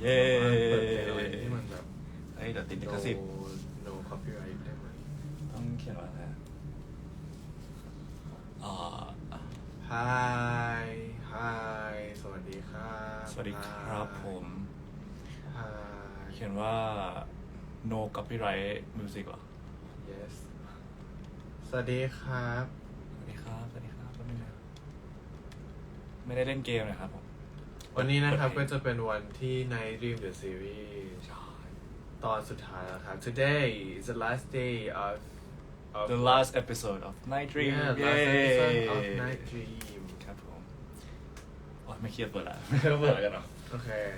เย้เปิดเพลงอะไรที่มันแบบเฮ้ยเดี๋ยวติดลิขสิทธิ์ no copyright ได้ไหมต้องเขียนว่าอะไรอะอ่า Hi Hi สวัสดีครับสวัสดีครับผม Hi เขียนว่า no copyright music เหรอ Yes สวัสดีครับ สวัสดีครับ สวัสดีครับแป๊บนึงนะไม่ได้เล่นเกมนะครับผม วันนี้นะครับก็เปิดเพลงจะเป็นวันที่ Night Dream the Series ใช่ตอนสุดท้ายแล้วครับ Today is the last day of of The last episode of Night Dream yeah เย้ last episode of Night Dream ครับผมโอ้ยไม่เครียดเปิดละไม่เปิดกันเหรอ Okay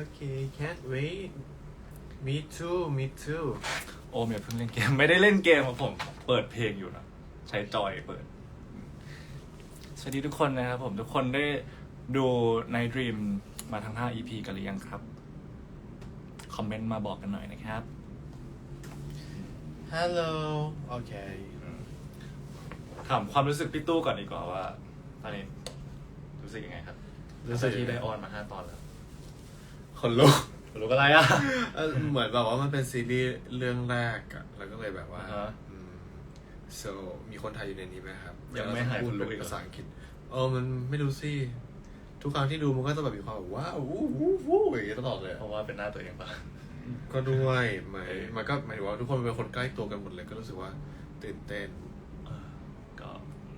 Okay can't wait Me too Me too โอมอย่าเพิ่งเล่นเกม ไม่ได้เล่นเกมครับผม เปิดเพลงอยู่นะ ใช้จอยเปิด สวัสดีทุกคนนะครับผม ทุกคนได้ ดู Night Dream มาทั้ง 5 EP กันหรือยังครับ คอมเมนต์มาบอกกันหน่อยนะครับ Hello Okay ถามความรู้สึกพี่ตู้ก่อนดีกว่าว่าตอนนี้รู้สึกยังไงครับ รู้สึกที่ได้ออนมา5ตอนแล้วคนลุกรู้อะไรอะ เออเหมือนแบบว่ามันเป็นซีรีส์เรื่องแรกอะแล้วก็เลยแบบว่าอ่าฮะอืม so มีคนไทยอยู่ในนี้ไหมครับยังไม่หายพูดคนลุกเป็อีนกเหรอ ภาษาอังกฤษเออมันไม่รู้สิ ทุกครั้งที่ดูมันก็จะแบบมีความแบบว้าววู้วู้วู้อย่างเงี้ยตลอดเลยเพราะว่าเป็นหน้าตัวเองปะ ก็ด้วยหมายเออมันก็หมายถึงว่าทุกคนเป็นคนใกล้ตัวกันหมดเลยก็รู้สึกว่าตื่นเต้นเออก็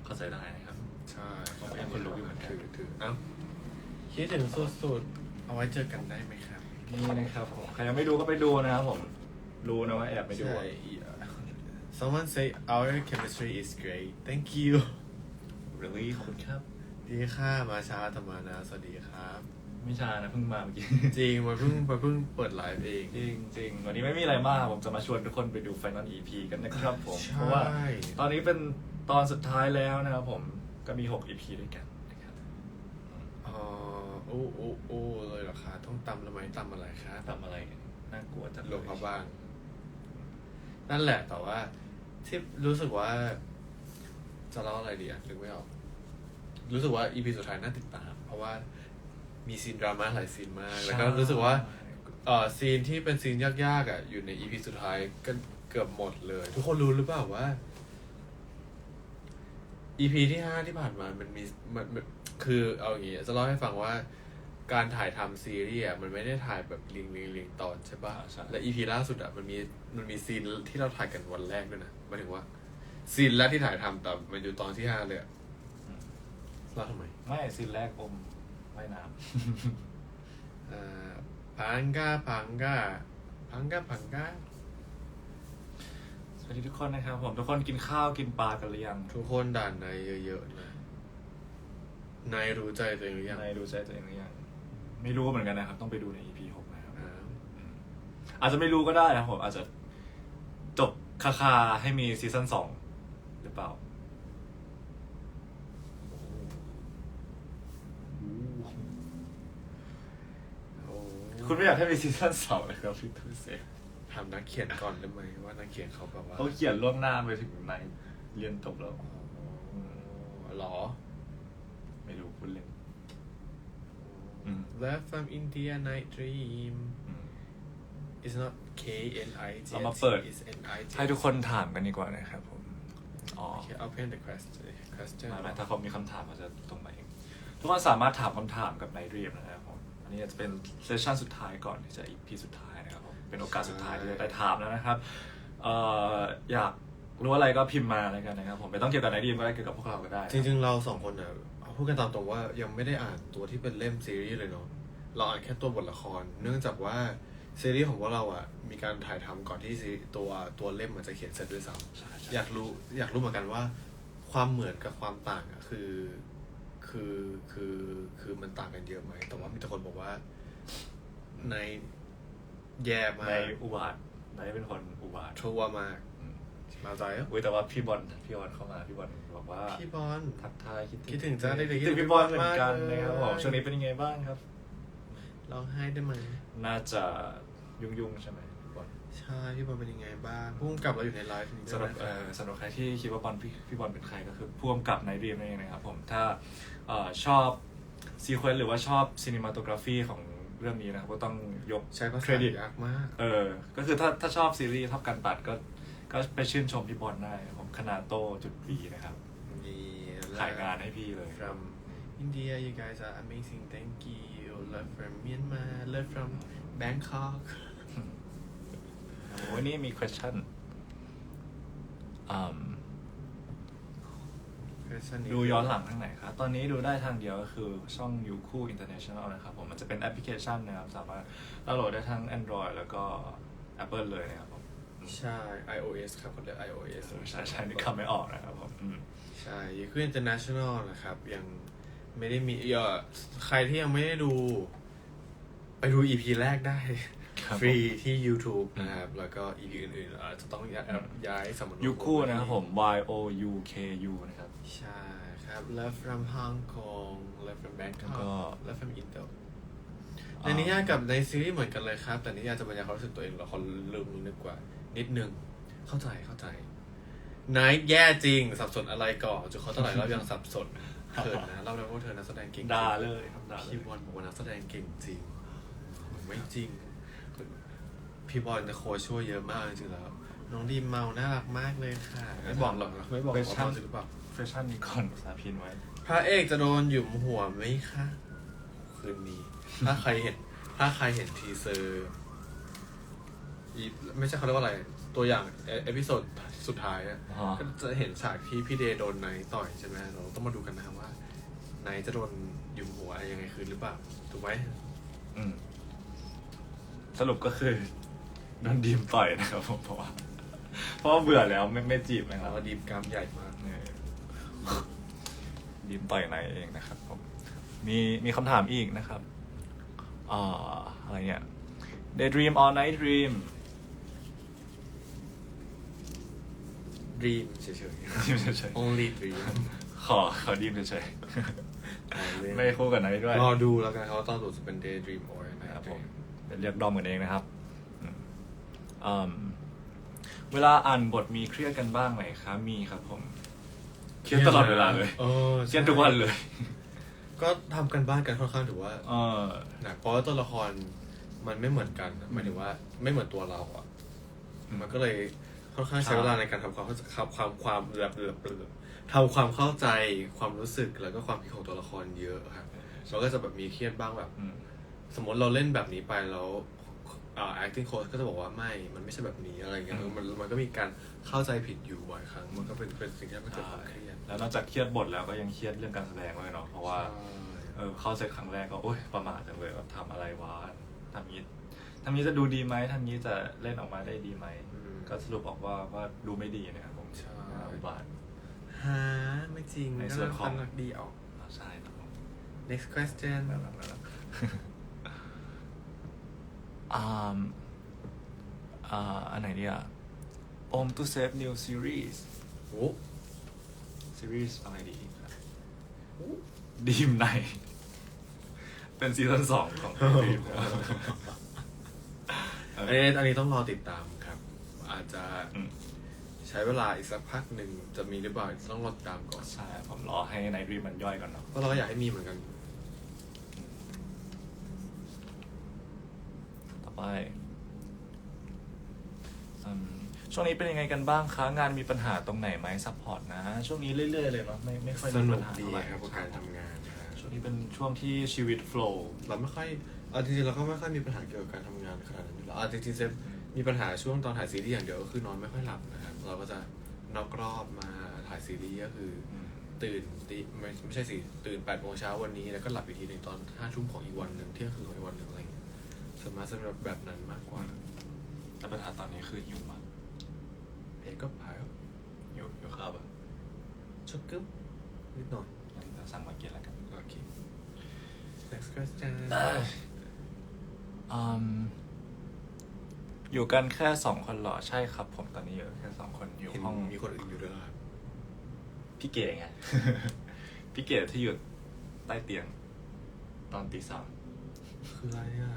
เข้าใจได้นะครับ ใช่ผมก็ยังคนลุกอยู่เหมือนกัน ถือถือเอ้าคิดถึงสุดๆเอาไว้เจอกันได้ไหมครับนี่นะครับผมใครยังไม่ดูก็ไปดูนะครับผมรู้นะว่าแอบไม่ดูใช่อะ yeah. Someone say our chemistry is great thank you really ขอบคุณครับ ดีค่ะมาช้าธรรมานะสวัสดีครับ ไม่ช้านะเพิ่งมาเมื่อกี้ จริงมันเพิ่งมันเพิ่งเปิดไลฟ์เอง จริงจริงๆ วันนี้ไม่มีอะไรมาก ผมจะมาชวนทุกคนไปดู Final EP กันนะครับผม ใช่ เพราะว่าตอนนี้เป็นตอนสุดท้ายแล้วนะครับผมก็มี 6 EP ด้วยกันนะครับอ๋อโอ้โอ้โอ้เลยเหรอคะต้องตำแล้วไหมตำอะไรคะทำอะไรกันน่ากลัวจังลงมาบ้าง นั่นแหละแต่ว่าที่รู้สึกว่า จะเล่าอะไรดีอะนึกไม่ออก รู้สึกว่าอีพีสุดท้ายน่าติดตาม เพราะว่ามีซีนดราม่าหลายซีนมาก แล้วก็รู้สึกว่าเอ่อซีนที่เป็นซีนยากๆอะอยู่ในอีพีสุดท้ายก็เกือบหมดเลย ทุกคนรู้หรือเปล่าว่าอีพีที่ห้าที่ผ่านมามันมีมันมันคือเอาอย่างงี้จะเล่าให้ฟังว่าการถ่ายทำซีรีส์อะมันไม่ได้ถ่ายแบบเรียงเรียงเรียงตอนใช่ปะอ่าใช่และอีพีล่าสุดอะมันมีมันมีซีนที่เราถ่ายกันวันแรกด้วยนะหมายถึงว่า ซีนแรกที่ถ่ายทำแต่มันอยู่ตอนที่ห้าเลยอะอืม เล่าทำไมไม่ซีนแรกอมว่ายน้อ่าพังกาพังกาพังกาพังกาำสวัสดีทุกคนนะครับผมทุกคนกินข้าวกินปลากันหรือยังทุกคนด่านในเยอะๆนะนายรู้ใจตัวเองหรือยังในดูใจตัวเองหรือยังไม่รู้เหมือนกันนะครับ ต้องไปดูใน EP หกนะครับอ่าอาจจะไม่รู้ก็ได้นะครับผมอาจจะจบคาคาๆให้มีซีซั่นสองหรือเปล่า โอ้ คุณไม่อยากให้มีซีซั่นสองเลยครับพี่ทูเซถามนักเขียนก่อนได้ไหมว่านักเขียนเขาแบบว่าเขาเขียนล่วงหน้าไปถึงในเรียนจบแล้วอ๋อเหรอ ไม่รู้คุณเล่น อืม Left from India Night Dream อืม is not K N I G เรามาเปิด is N I G ให้ทุกคนถามกันดีกว่านะครับผม อ๋อโอเค open the question question ไม่ไม่ถ้าเขามีคำถามเขาจะตรงมาเอง ทุกคนสามารถถามคำถามกับนายเรียมนะครับผม อันนี้จะเป็นเซสชั่นสุดท้ายก่อนที่จะอีพีสุดท้ายนะครับผมเป็นโอกาสสุดท้ายที่จะได้ถามแล้วนะครับเอ่ออยากรู้อะไรก็พิมพ์มาแล้วกันนะครับผมไม่ต้องเกี่ยวกับนายเรียมก็ได้เกี่ยวกับพวกเราก็ได้จริงๆเราสองคนอะเอาพูดกันตามตรงว่ายังไม่ได้อ่านตัวที่เป็นเล่มซีรีส์เลยเนาะเราอ่านแค่ตัวบทละคร เนื่องจากว่าซีรีส์ของพวกเราอะมีการถ่ายทำก่อนที่ซีตัวตัวเล่มมันจะเขียนเสร็จด้วยซ้ำใช่ใช่อยากรู้อยากรู้เหมือนกันว่า ความเหมือนกับความต่างอะคือ คือคือคือมันต่างกันเยอะไหม แต่ว่ามีแต่คนบอกว่า ในแย่มากในอุบาทนายเป็นคนอุบาทชัวร์มากอืมมาใจอะอุ้ยแต่ว่าพี่บอลพี่บอลเข้ามาพี่บอลบอกว่าพี่บอลทักทายคิดคิดถึงจ้าเด็กๆคิดถึงพี่บอลเหมือนกันมากเลยนะครับผมช่วงนี้เป็นยังไงบ้างครับร้องไห้ได้ไหมน่าจะยุ่งๆใช่ไหมพี่บอล ใช่พี่บอลเป็นยังไงบ้างพุ่งกลับเราอยู่ในไลฟ์นี้สำหรับด้วยเอ่นะอสำหรับใครที่คิดว่าบอลพี่พี่บอลเป็นใครก็คือพ่วงกับในเรียมนั่นเองนะครับผมถ้าเอ่อชอบซีเควนต์หรือว่าชอบซีนิมาโตกราฟีของเรื่องนี้นะครับก็ต้องยกใช้ภาเคษารดิตยากมาก เออก็คือถ้าถ้าชอบซีรีส์ชอบการตัดก็ก็ไปชื่นชมพี่บอลได้ผมคนาโตจุดปีนะครับขายงานให้พี่เลย from India you guys are amazing thank you love from Myanmar love from Bangkok โอ้ยนี่มี question อืม Question นี้ดูย้อนหลังทางไหนครับ ตอนนี้ดูได้ทางเดียวก็คือช่อง Youku International นะครับผม มันจะเป็นแอปพลิเคชันนะครับ สามารถดาวน์โหลดได้ทั้ง Android แล้วก็ Apple เลยนะครับผมใช่ iOS ครับคนเรียก iOS ใช่ใช่นี่คำไม่ออกนะครับผมอืมใช่ยูคือ international นะครับ ยังไม่ได้มีเอ่อใครที่ยังไม่ได้ดู ไปดู EP แรกได้ครับ ฟรีที่ YouTube นะครับ แล้วก็ EP อื่นๆอาจจะต้องย้ายย้ายสมยูคูนะครับผม Y O U K U นะครับ ใช่ครับ Love from Hong Kong Love from แล้ว Bangkok ก็ Love from Indo ในอ่านิยายกับในซีรีส์เหมือนกันเลยครับ แต่นิยายจะบรรยายความรู้สึกตัวเองเราคนลืมนึกกว่า นิดนึง เข้าใจเข้าใจนายแย่จริง สับสนอะไรก่อนจนเขาเท่าไหร่เรายังสับสนเขินนะเราเลยว่าเธอนักแสดงเก่งจริงด่าเลยครับด่าเลยพี่บอลบอกว่านักแสดงเก่งจริง ไม่จริง พี่บอลจะโค้ชช่วยเยอะมากจริงๆแล้ว น้องดีมเมาน่ารักมากเลยค่ะ ไม่บอกหรอกนะไม่บอกหรอกว่าเมาจริงหรือเปล่าแฟชั่นนี้ก่อนภาษาพินไว้ พระเอกจะโดนหยุมหัวไหมคะคืนนี้ ถ้าใครเห็น ถ้าใครเห็นทีเซอร์อีไม่ใช่เขาเรียกว่าอะไร ตัวอย่างเอเอพิโซดสุดท้ายอะอ๋อ ก็จะเห็นฉากที่พี่เดย์โดนไนท์ต่อยใช่ไหมเราต้องมาดูกันนะว่าไนท์จะโดนหยุมหัวอะไรยังไงคืนหรือเปล่า ถูกไหมอืม สรุปก็คือโดนดีมต่อยนะครับผมเพราะว่าเพราะว่าเบื่อแล้วไม่ไม่จีบนะคแล้รับวก็ดีมกรามใหญ่มาก เออดีมต่อยในเองนะครับผมมีมีคำถามอีกนะครับอ่าอะไรเนี่ย daydream all night dream ดีมเฉยดีมเฉยๆ only dream ๆขอขอดีมเฉยๆไม่คู่กับไนท์ด้วย รอดูแล้วกันเขาว่าตอนสุดจะเป็น daydream or นะ night ครับผม dream เป็นเรียกดอมกันเองนะครับอืมอืมเวลาอ่านบทมีเครียดกันบ้างไหมครับมีครับผม เครียดตลอดเวลาเลยเออเครียดทุกวันเลย ก็ทำกันบ้านกันค่อนข้างถือว่าเออ หนักเพราะว่าตัวละครมันไม่เหมือนกันหมายถึงว่าไม่เหมือนตัวเราอะ อืมมันก็เลยค่อนข้างใช้ใช่เวลาในการทำความเข้าใจความความแบบแบบแบบทำความเข้าใจความรู้สึกแล้วก็ความคิดของตัวละครเยอะครับเราก็จะแบบมีเครียดบ้างแบบ อืม สมมติเราเล่นแบบนี้ไปแล้วอ่า acting coach ก็จะบอกว่าไม่ มันไม่ใช่แบบนี้อะไรเงี้ยอืมมันมันก็มีการเข้าใจผิดอยู่บ่อยครั้ง มันก็เป็นเป็นสิ่งที่ทำให้เกิดความเครียดแล้วนอกจากเครียดบทแล้วก็ยังเครียดเรื่องการแสดงด้วยเนาะ เพราะว่าใช่เออเข้าเซตครั้งแรกก็โอ๊ยประมาทจังเลยว่าทำอะไรวะทำนี้ทำนี้จะดูดีไหมทำนี้จะเล่นออกมาได้ดีไหมอืมก็สรุปออกว่าว่าดูไม่ดีนะครับผมใช่อุบาทฮะไม่จริงในส่วนของน่ารักดีออกอ่าใช่ครับผม next question น่ารักน่ารัก อ่าอ่าอันไหนดีอะ Om to Save New Series โอ้ Series อะไรดีครับดีมใน เป็นซีซั่นสองของดีมนะครับเออันอนี้อันนี้ต้องรอติดตามครับ อาจจะอืมใช้เวลาอีกสักพักหนึ่งจะมีหรือเปล่าต้องรอติดตามก่อน ใช่ ผมรอให้ในดีมมันย่อยก่อนเนาะเพราะเราก็อยากให้มีเหมือนกัน ต่อไปอืม ช่วงนี้เป็นยังไงกันบ้างคะ งานมีปัญหาตรงไหนไหมซัพพอร์ตนะ ช่วงนี้เรื่อย ๆ เลยเนาะไม่ไม่ค่อยสมีนุปักญหาดีเท่าไหร่ครับกับการทำงานนะฮะช่วงนี้เป็นช่วงที่ชีวิตโฟล์เราไม่ค่อยเอาจริงๆเราก็ไม่ค่อยมีปัญหาเกี่ยวกับการทำงานขนาดนั้นอยู่แล้วเอาจริงๆเซฟมีปัญหาช่วงตอนถ่ายซีรีส์อย่างเดียวก็คือนอนไม่ค่อยหลับนะครับเราก็จะนอกรอบมาถ่ายซีรีส์ก็คือ ตื่นตีไม่ไม่ใช่สิตื่นแปดโมงเช้าวันนี้แล้วก็หลับอีกทีหนึ่งตอนห้าทุ่มของอีกวันหนึ่งเที่ยงคืนของอีกวันหนึ่ง สวนมากจะแบบแบบนั้นมากกว่า แต่ปัญหาตอนนี้คือหิวมากเอกก็พายหิวหิวข้าวแบบชุกกึ๊บนิดหน่อยงั้นเราสั่งมากินแล้วกันโอเค next question อืมอยู่กันแค่สองคนเหรอใช่ครับ ผมตอนนี้อยู่แค่สองคนอยู่เห็นห้องมีคนอื่นอยู่ด้วยเหรอครับพี่เก๋ไง พี่เก๋ที่อยู่ใต้เตียง ตอนตีสามคืออะไรอะ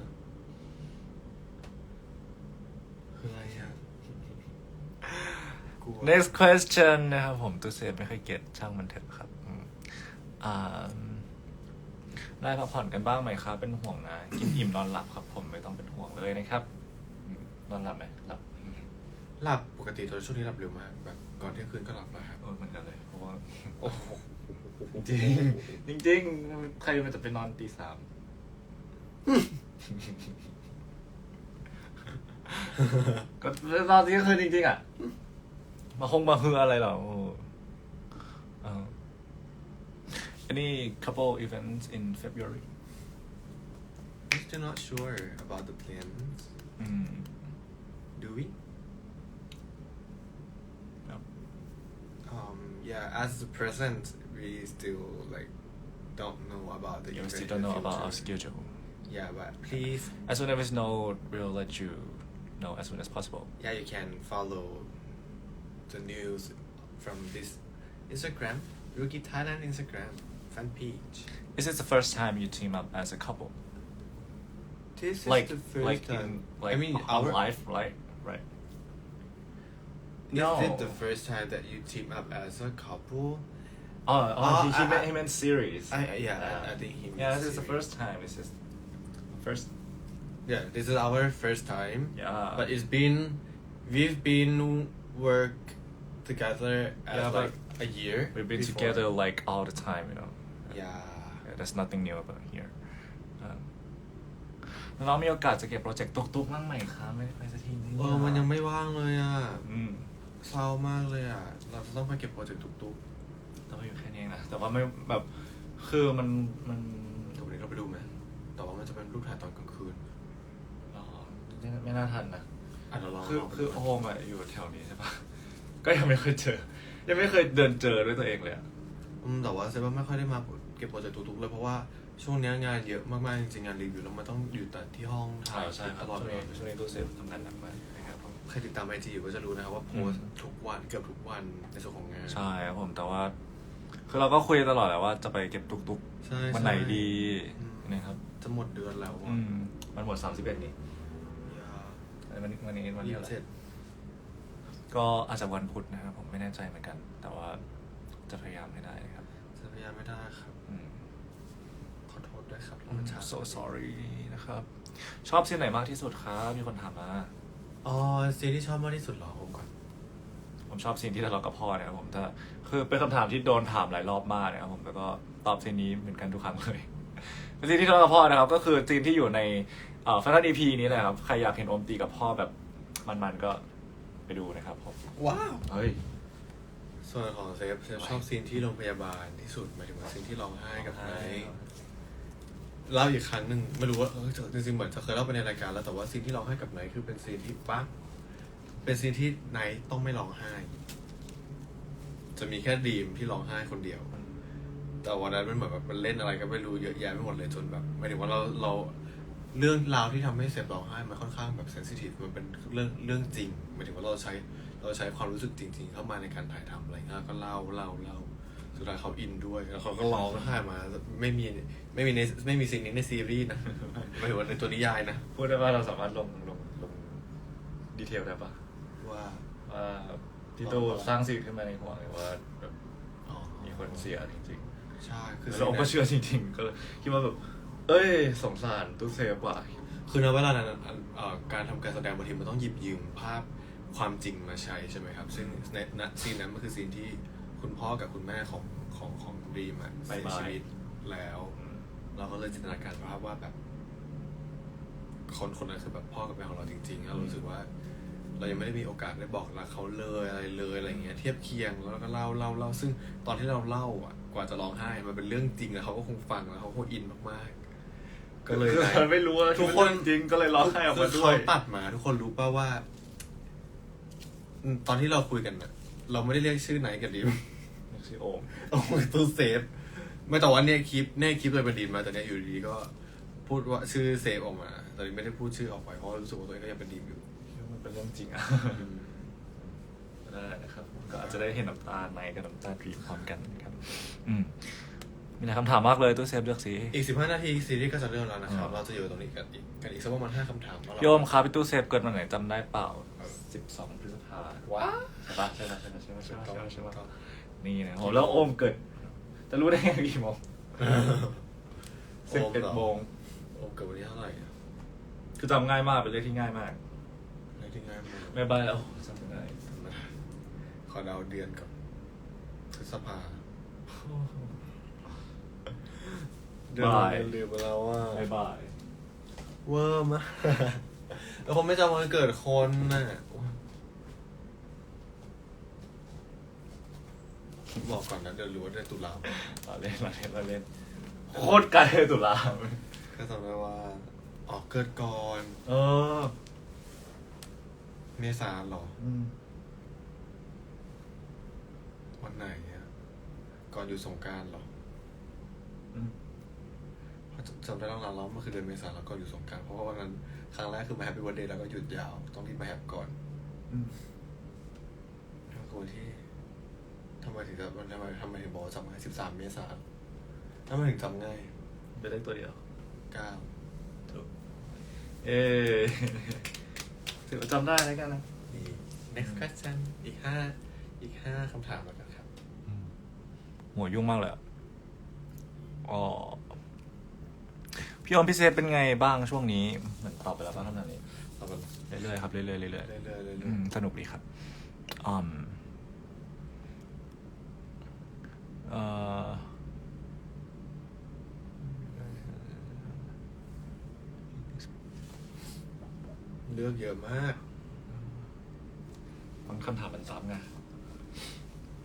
คืออะไรอะก ลัว next question นะครับผมตู้เซฟไม่ค่อยเก็ตช่างมันเถอะครับอืมอ่าได้พักผ่อนกันบ้างไหมครับ เป็นห่วงนะ กินอิ่มนอนหลับครับ ผมไม่ต้องเป็นห่วงเลยนะครับอืมนอนหลับไหมหลับอืมหลับปกติตอนช่วงนี้หลับเร็วมากแบบก่อนเที่ยงคืนก็หลับแล้วครับ เออเหมือนกันเลยเพราะว่า โอ้โหจริงจริงจริงๆใครมันจะไปนอนตีสามก็นอนที่คืนจริงๆอะ มาคงมาฮืออะไรเหรอโอ้เออ any couple events in February I'm still not sure about the plans อืม do we No. um yeah as the present we still like don't know about the you event still in don't know the about our future. schedule yeah but please as soon as we know we'll let you know as soon as possible yeah you can follow the news from this Instagram Rookie Thailand Instagram fan page is this the first time you team up as a couple this is like the first like time in like I mean our life right right Is No. it the first time that you team up as a couple? Oh, oh, Oh, he, he, I- meant, ah. he meant series. I, yeah, I, I think he. Yeah, means this is the first time. This is first. Yeah, this is our first time. Yeah. But it's been, we've been work together as Yeah, but like a year. We've been before. together like all the time, you know. Yeah. Yeah, there's nothing new about here. Um, น้องมีโอกาสจะเก็บโปรเจกต์ตุกๆบ้างไหมคะไม่ได้ไปสักทีนึงเออมันยังไม่ว่างเลยอะอืมเศร้ามากเลยอะ เราจะต้องไปเก็บโปรเจกต์ทุกแต่ว่าอยู่แค่นี้เองนะแต่ว่าไม่แบบคือมันมันๆแต่วันนี้เราไปดูไหมแต่ว่ามันจะเป็นรูปถ่ายตอนกลางคืนอ๋อไม่ไม่น่าทันนะอะเราลองคือลงไปคือดูโฮมอะอยู่แถวนี้ใช่ปะ ก็ยังไม่เคยเจอ ยังไม่เคยเดินเจอด้วยตัวเองเลยอะอืมแต่ว่าเซฟว่าไม่ค่อยได้มาเก็บโปรเจกต์ทุกๆเลยเพราะว่าช่วงเนี้ยงานเยอะมากๆจริงๆงานรีวิวแล้วมันต้องอยู่แต่ที่ห้องถ่ายใช่คตรับลอดช่วงเวนี้ลาช่วงนี้ตู้เซฟทำงานหนักมากนะครับผม ใครติดตามไอจีอยู่ก็จะรู้นะครับว่าโพสต์ทุกวันเกือบทุกวันในส่วนของงาน ใช่ครับผมแต่ว่า คือเราก็คุยตลอดแหละว่าจะไปเก็บตุกใช่ๆวันไหนดีอืม นะครับจะหมดเดือนแล้วอะอืมมันหมดสามสิบเอ็ดนี่อย่าวันนี้วันนี้วันยี่นี้สิอะบไรเจ็ด ก็อาจจะวันพุธนะครับผมไม่แน่ใจเหมือนกัน แต่ว่าจะพยายามให้ได้นะครับจะพยายามไม่ได้ครับ อืม ขอโทษด้วยครับ I'm so sorry นะครับ ชอบซีนไหนมากที่สุดครับมีคนถามมา อ๋อซีนที่ชอบมากที่สุดเหรอผมก่อน ผมชอบซีนที่ทะเลาะกับพ่อเนี่ยครับผมแต่คือเป็นคำถามที่โดนถามหลายรอบมากนะครับผมแล้วก็ตอบซีนนี้เหมือนกันทุกครั้งเลยเป็นซีนที่ทะเลาะกับพ่อนะครับ ก็คือซีนที่อยู่ในเอ่อแฟนตาซีพีนี้แหละครับใครอยากเห็นโอมตีกับพ่อแบบมันๆก็ ไปดูนะครับผม ว้าว เฮ้ย ส่วนของเซฟเซฟชอบซีนที่โรงพยาบาลที่สุดหมายถึงว่าซีนที่ร้องไห้กับไนท์เล่าอีกครั้งหนึ่งไม่รู้ว่าเออจริงๆเหมือนจะเคยเล่าไปในรายการแล้วแต่ว่าซีนที่ร้องไห้กับไนท์คือเป็นซีนที่ปั๊บเป็นซีนที่ไนท์ต้องไม่ร้องไห้ จะมีแค่ดีมที่ร้องไห้คนเดียว แต่วันนั้นมันเหมือนแบบมันเล่นอะไรก็ไม่รู้เยอะแยะไปหมดเลยจนแบบหมายถึงว่าเราเรา เรื่องราวที่ทำให้เซฟร้องไห้มันค่อนข้างแบบเซนซิทีฟมันเป็นเรื่องเรื่องจริงหมายถึงว่าเราใช้เราใช้ความรู้สึกจริง ๆ เข้ามาในการถ่ายทำอะไรเงี้ยก็เล่าเล่าเล่าสุดท้ายเขาอินด้วยแล้วเขาก็ร้องไห้มาไม่มีไม่มีในไม่มีสิ่งนี้ในซีรีส์นะหมายถึงว่าในตัวนิยายนะพูดได้ว่าเราสามารถลงลงลงดีเทลได้ปะว่าว่าพี่ตูสร้างซีนขึ้นมาในหัวเลยว่าแบบอ๋อมีคนเสียจริงใช่ๆคือเราก็เชื่อจริง ๆ ก็เลยคิดว่าแบบ เอ้ยสงสารตู้เซฟว่ะคือในเวลานั้นเอ่อการทำการแสดงบางทีมันต้องหยิบยืมภาพความจริงมาใช้ใช่ไหมครับ ซึ่งในณซีนนั้นมันคือซีนที่คุณพ่อกับคุณแม่ของของของดีมอะเสียชีวิตแล้ว เราก็เลยจินตนาการภาพว่าแบบคนคนนั้นคือแบบพ่อกับแม่ของเราจริงๆแล้วเรารู้สึกว่า เรายังไม่ได้มีโอกาสได้บอกรักเขาเลยอะไรเลยอะไรเงี้ย เทียบเคียงแล้วก็เล่าเล่าเล่าซึ่งตอนที่เราเล่าอะกว่าจะร้องไห้มันเป็นเรื่องจริงแล้วเขาก็คงฟังแล้วเขาคงอินมากๆ ก็เลยคือเราไม่รู้ว่าทุกคนจริงก็เลยร้องไห้ออกมาคือด้วยเขาตัดมา ทุกคนรู้ป่าว่าอืมตอนที่เราคุยกันน่ะเราไม่ได้เรียกชื่อไหนกับดิมนี่คือโอมโอ้ยตู้เซฟไม่แต่ว่าเนี่ยคลิปเนี่ยคลิปเลยเป็นดีมมาแต่เนี่ยอยู่ดีๆก็ พูดว่าชื่อเซฟออกมาแต่ไม่ได้พูดชื่อออกไปเพราะรู้สึกว่าตัวเองก็ยังเป็นดีมอยู่มันเป็นเรื่องจริงอะได้นะครับก็อาจจะได้เห็นน้ำตาในกับน้ำตาดรีมพร้อมกันนะครับ อืม มีหลายคำถามมากเลยตู้เซฟเลือกสิอีกสิบห้านาทีซีรีส์ก็จะเริ่มแล้วนะครับอ่าเราจะอยู่ตรงนี้กันอีกกันอีกสักประมาณห้าคำถามแล้วเรา โยมครับพี่ตู้เซฟเกิดวันไหนจำได้เปล่าสิบสองพฤษภาว้าวใช่ปะใช่ปะใช่ปะใช่ปะใช่ปะใช่ปะใช่ปะถูกต้องนี่นะโหแล้วโอมเกิด จะรู้ได้ไงกี่โมงสิบเอ็ดโมงโอมเกิดวันที่เท่าไหร่อะคือจำง่ายมากเป็นเลขที่ง่ายมากเลขที่ง่ายมากไม่ใบแล้วจำไม่ได้จำไม่ได้ขอเดาเดือนกับพฤษภา เดือนบ่ายเดือนไปแล้วว่าบายบายเวอร์มากแล้วผมไม่จำวันเกิดคนน่ะบอกก่อนนะเดี๋ยวรู้ว่าเดือนตุลาคมเราเล่นเราเล่นเราเล่นโคตรไกลเลยตุลาก็จำได้ว่าอ๋อเกิดก่อน เออ เมษาเหรออืมวันไหนอะก่อนอยู่สงกรารเหรออืมเพราะ จำได้ตั้งนานแล้วมันคือเดือนเมษาแล้วก่อนอยู่สงกรารเพราะว่าวันนั้นครั้งแรกคือมาแฮปปี้วันเดย์แล้วก็หยุดยาว ต้องรีบมาแฮปก่อนอืมแล้วก็วันที่ทำไมถึงจะทำไมทำไมถึงบอกว่าจำง่ายสิบสามเมษาทำไมถึงจำง่ายเป็นเลขตัวเดียวเก้าถูกเอถือว่าจำได้แล้วกันนะอีก next question อีกห้าอีกห้าคำถามแล้วกันครับ หัวยุ่งมากเลยอะอ๋อ พี่ออมพี่เซฟเป็นไงบ้างช่วงนี้เหมือนตอบไปแล้วบ้างขนาดนี้ต่อไปเรื่อยๆครับเรื่อยๆเรื่อยเรื่อยๆเรื่อยๆเรื่อยๆอืมสนุกดีครับอืมเอ่อๆเลือกเยอะมาก บางคำถามมันซ้ำไง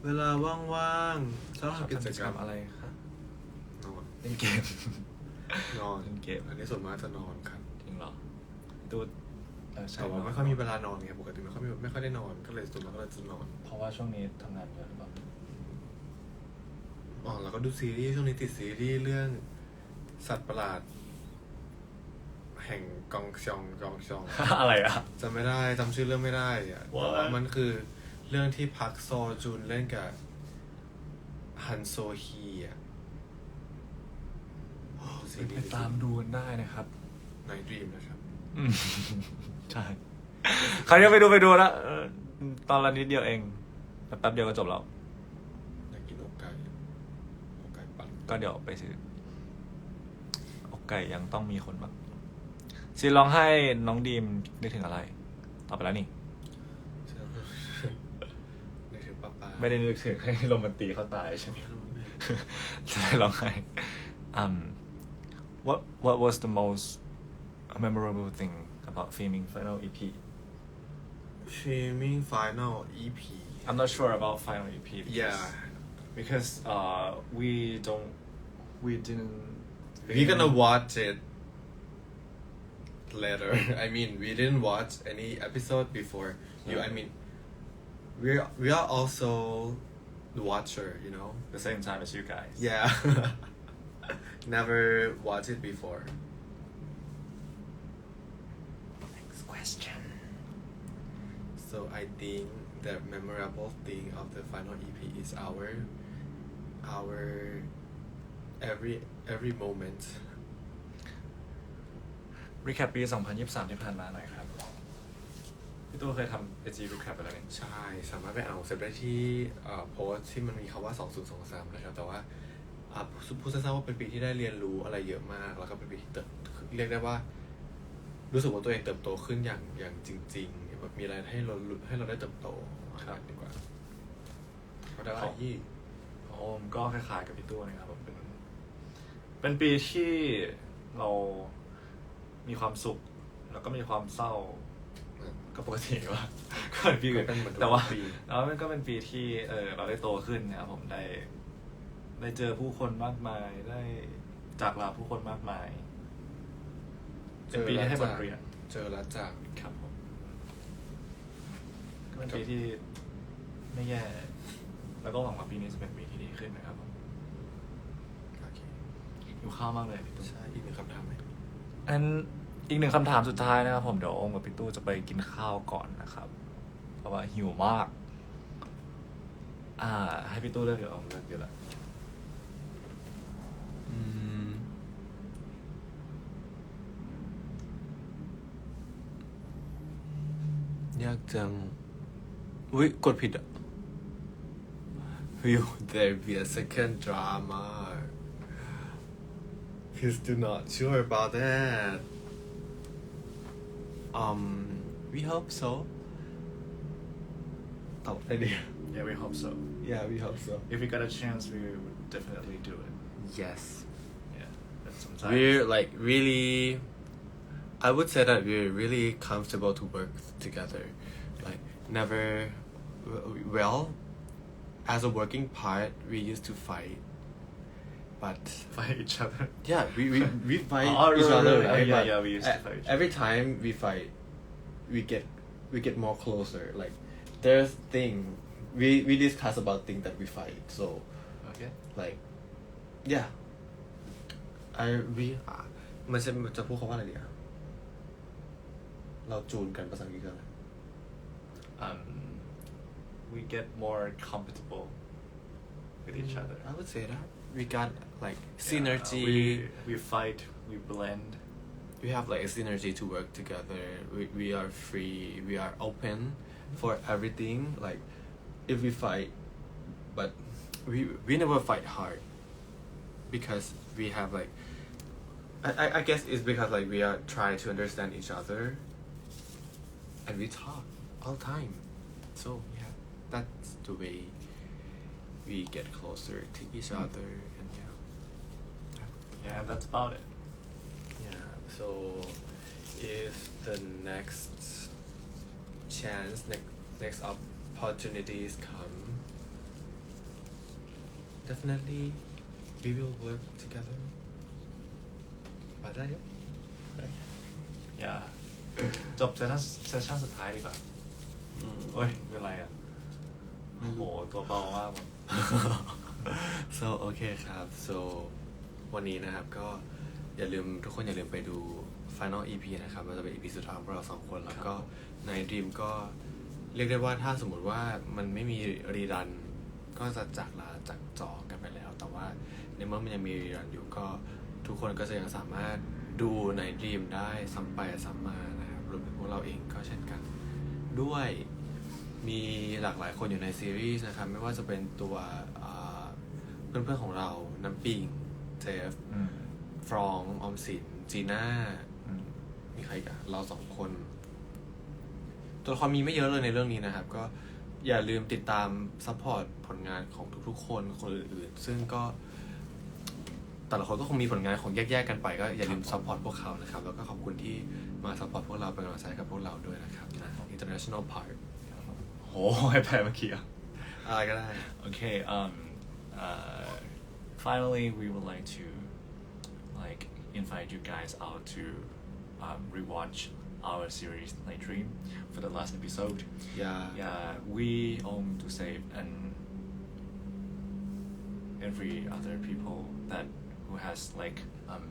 เวลาว่างๆชอบทำกิจกรรมอะไรครับนอนเล่นเกม นอนเล่นเกม อันนี้ส่วนมากจะนอนครับจริงเหรอดูเออใช่แต่ว่าไม่ค่อยมีเวลานอนไงปกติไม่ค่อยมีไม่ค่อยได้นอนก็เลยส่วนมากก็เลยจะนอนเพราะว่าช่วงนี้ทำงานเยอะหรือเปล่าอ๋อแล้วก็ดูซีรีส์ช่วงนี้ติดซีรีส์เรื่องสัตว์ประหลาด แห่งกองชองกองชองอะไรอะ จำไม่ได้จำชื่อเรื่องไม่ได้อะแต่ว่า What? มันคือเรื่องที่พักโซจุนเล่นกับฮันโซฮีอะดู ซีรีไปส์ตามดูกันได้นะครับ ในดรีมนะครับ อืมใช่ใครจะไปดูไปดูนะเออตอนละนิดเดียวเองแป๊บเดียวก็จบแล้ว อยากกินอกไก่อกไก่ปั่นก็เดี๋ยวไปซื้ออกไก่ยังต้องมีคนบ้างซีร้องให้น้องดีมนึกถึงอะไร ตอบไปแล้วนี่ใช่ไหมนึกถึงป้าป้าไม่ได้นึกถึงให้โรแมนตีเขาตายใช่ไหมใช่ร้องไห้ um what what was the most memorable thing about filming final EP Filming Final EP I'm not sure about final EP because, Yeah because uh we don't we didn't We're gonna watch it later. I mean, we didn't watch any episode before you. I mean, we're we are also the watcher, you know. the same time as you guys Yeah, never watched it before. next question So I think the memorable thing of the final EP is our our every every moment. recap ปี 2023 ที่ผ่านมาหน่อยครับ พี่ตู้เคยทำ AG recap ไปแล้วนี่ ใช่ สามารถไปเอาเซฟได้ที่เอ่อโพสต์ที่มันมีคำว่า 2023 นะครับ แต่ว่าอ่า พูดสั้นๆว่าเป็นปีที่ได้เรียนรู้อะไรเยอะมาก แล้วก็เป็นปีที่เติบเรียกได้ว่า รู้สึกว่าตัวเองเติบโตขึ้นอย่างอย่างจริงๆแบบมีอะไรให้เราให้เราได้เติบโตครับดีกว่าเพราะได้ว่ายี่ของโอมก็คล้ายๆกับพี่ตู้นะครับผมเป็นเป็นปีที่เรามีความสุข แล้วก็มีความเศร้าก็ปกติว่าก็เป็นปีอื่นก็เป็นเหมือนทุกแต่ว่าปีแล้วมันก็เป็นปีที่เออเราได้โตขึ้นนะครับผมได้ ได้เจอผู้คนมากมายได้จากลาผู้คนมากมายเป็นปีที่ให้บทเรียนเจอแล้วจากครับผมก็เป็นปีที่ไม่แย่ แล้วก็หวังว่าปีนี้จะเป็นปีที่ดีขึ้นนะครับผมโอเคหิวข้าวมากเลยพี่ตู้ใช่อีกหนึ่งคำถามไหมอันอีกหนึ่งคำถามสุดท้ายนะครับผมเดี๋ยวโอมกับพี่ตู้จะไปกินข้าวก่อนนะครับ เพราะว่าหิวมาก อ่า ให้พี่ตู้เลือกเดี๋ยวโอมเลือกเดี๋ยวละ อืมยากจังอุ้ยกดผิดอ่ะ Will there be a second drama He's still not sure about that. Um, we hope so. ตอบได้ดี Yeah, we hope so. Yeah, we hope so. If we got a chance, we would definitely do it. Yes. Yeah, sometimes We're like really. I would say that we're really comfortable to work together. Like never. Well, as a working part, we used to fight, but fight each other. Yeah, we we, we fight Oh, each right, other, right, right. right? Oh, yeah, But yeah, we used to fight each Every time we fight, we get we get more closer. Like there's thing we we discuss about things that we fight. So Okay. like yeah, I we อ่ะมันจะมันจะพูดคำว่าอะไรดีอ่ะเราจูนกันภาษาอังกฤษคืออะไร Um, we get more comfortable with each other. I would say that we got like Yeah, synergy. we, we fight. We blend. we have like a synergy to work together. We, we are free. We are open for everything. Like if we fight, but we we never fight hard because we have like. I, I, I guess it's because like we are trying to understand each other. And we talk all the time, so yeah, that's the way we get closer to each Mm. other, and yeah. Yeah, that's about it. Yeah, so if the next chance, next next opportunities come, definitely we will work together. But that it? Yeah. จบเซสชั่นเซสชั่นสุดท้ายดีกว่าเฮ้ยเป็นไรอะโอ้โหตัวเบามากผม so โอเคครับ so วันนี้นะครับก็อย่าลืมทุกคนอย่าลืมไปดู final EP นะครับมันจะเป็น EP สุดท้ายของพวกเราสองคน แล้วก็ในดีมก็เรียกได้ว่าถ้าสมมุติว่ามันไม่มีรีรัน ก็จะจากลาจากจอกันไปแล้ว แต่ว่า ในเมื่อมันยังมีรีรันอยู่ก็ทุกคนก็จะยังสามารถดูในดีมได้ซ้ำไปซ้ำมานะครับรวมถึงพวกเราเองก็เช่นกัน ด้วยมีหลากหลายคนอยู่ในซีรีส์นะครับ ไม่ว่าจะเป็นตัวอ่าเพื่อนๆของเราน้ำปิงเจฟอืมฟรองออมสินจีน่าอืมมีใครอีกันเราสองคน ตัวละครมีไม่เยอะเลยในเรื่องนี้นะครับ ก็อย่าลืมติดตามซัพพอร์ตผลงานของทุกๆคนคนอื่นๆ ซึ่งก็ แต่ละคนก็คงมีผลงานของแยกๆกันไปก็อย่าลืมซัพพอร์ตพวกเขานะครับ แล้วก็ขอบคุณที่มาซัพพอร์ตพวกเราเป็นกำลังใจให้กับพวกเราด้วยนะครับนะ international part โหให้แพ้เมื่อกี้อะอะไรก็ได้ Okay. Um. Uh. Finally, we would like to like invite you guys out to um, rewatch our series Night Dream for the last episode. yeah Yeah, we aim to save and every other people that who has like um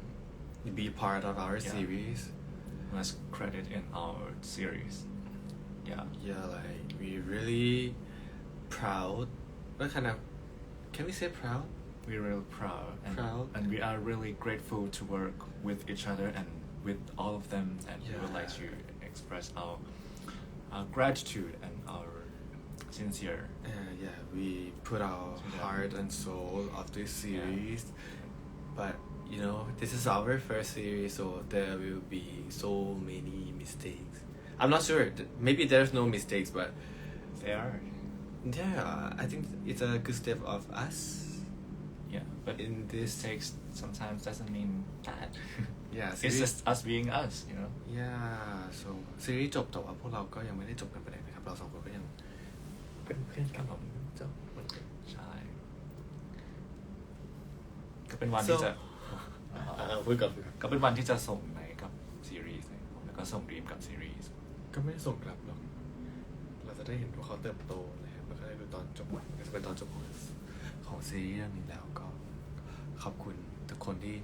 be part of our Yeah. series who has credit in our series. Yeah. yeah like we really proud what kind of can we say proud We're real proud and, Proud. and we are really grateful to work with each other and with all of them and we would like to express our, our gratitude and our sincere Uh, yeah, we put our heart and soul of this Yeah series, but you know, this is our first series, so there will be so many mistakes. I'm not sure. th- Maybe there's no mistakes, but they are yeah, I think it's a good step of us. yeah but In in this- this takes sometimes doesn't mean bad Yeah, it's series- just us being us you know Yeah, so ซีรีส์จบแต่ว่าพวกเราก็ยังไม่ได้จบกันไปไหนนะครับ เราสองคนก็ยังเป็นเพื่อนกันผม เป็นวันที่จะอ่าพูดก่อนพูดก่อนก็เป็นวันที่จะส่งในกับซีรีส์นะครับผมแล้วก็ส่งดีมกับซีรีส์ก็ไม่ได้ส่งกลับหรอก เราจะได้เห็นพวกเขาเติบโตนะครับแล้วก็ได้ดูตอนจบก็จะเป็นตอนจบของของซีรีส์เรื่องนี้แล้วก็ ขอบคุณทุกคนที่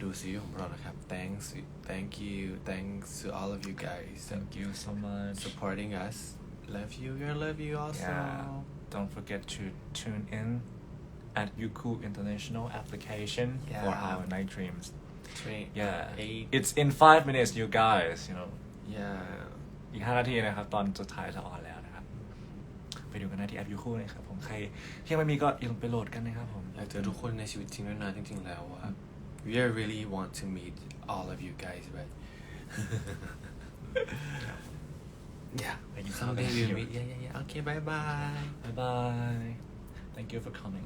ดูซีรีส์ของเรานะครับ thanks thank you thanks to all of you guys thank you so much supporting us love you we love you also Yeah. Don't forget to tune in at Youku International application for Yeah. our night dreams. Three, Yeah. eight It's in five minutes, you guys. You know. yeah อีกห้านาทีนะครับ ตอนสุดท้ายจะออนแล้วนะครับ ไปดูกันได้ที่แอปยูคูนะครับผมใครที่ยังไม่มีก็อย่าลืมไปโหลดกันนะครับผม อยากเจอทุกคนในชีวิตจริงด้วยนะจริง ๆ แล้วอะ we are really want to meet all of you guys right yeah ไปกินข้าวกัน someday we'll meet yeah yeah yeah okay bye bye bye bye thank you for coming